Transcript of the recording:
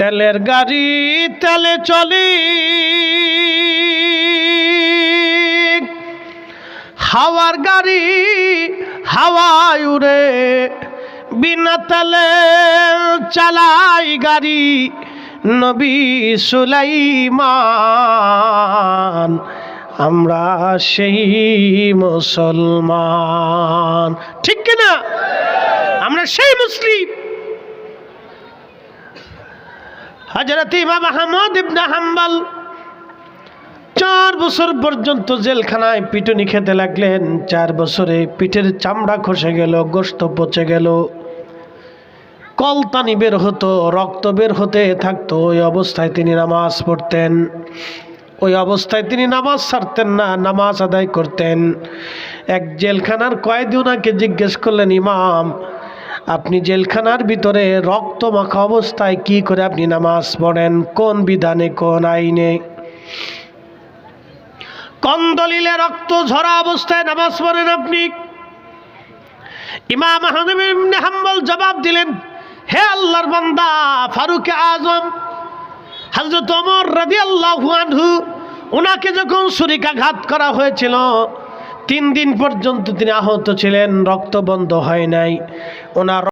তেলের গাড়ি তেলে চলি। হাওয়ার গাড়ি হাওয়ায় উড়ে, বিনা তেলে চালাই গাড়ি, নবী সুলাইমান, আমরা সেই মুসলমান। ঠিক কিনা? আমরা সেই মুসলিম। হজরত ইমাম আহমদ ইবনে হাম্বাল চার বছর পর্যন্ত জেলখানায় পিটুনি খেতে লাগলেন। চার বছরে পিঠের চামড়া খসে গেল গোস্ত পচে গেল। কলতানি বের হতো, রক্ত বের হতে থাকতো। ওই অবস্থায় তিনি নামাজ পড়তেন। ওই অবস্থায় তিনি নামাজ ছাড়তেন না, নামাজ আদায় করতেন। এক জেলখানার কয়েদি ওনাকে জিজ্ঞেস করলেন, ইমাম আপনি জেলখানার ভিতরে রক্ত মাখা অবস্থায় কি করে আপনি নামাজ পড়েন? কোন বিধানে, কোন আইনে? কোন দলিলে রক্ত ঝরা অবস্থায় নামাজ পড়েন আপনি? ইমাম হাম্বল জবাব দিলেন, হে আল্লাহর বান্দা, ফারুক আজম হজরত ওমর রাদিয়াল্লাহু আনহু ওনাকে যখন ছুরিকাঘাত করা হয়েছিল তিন দিন পর্যন্ত তিনি আহত ছিলেন রক্ত বন্ধ হয় নাই। ওনার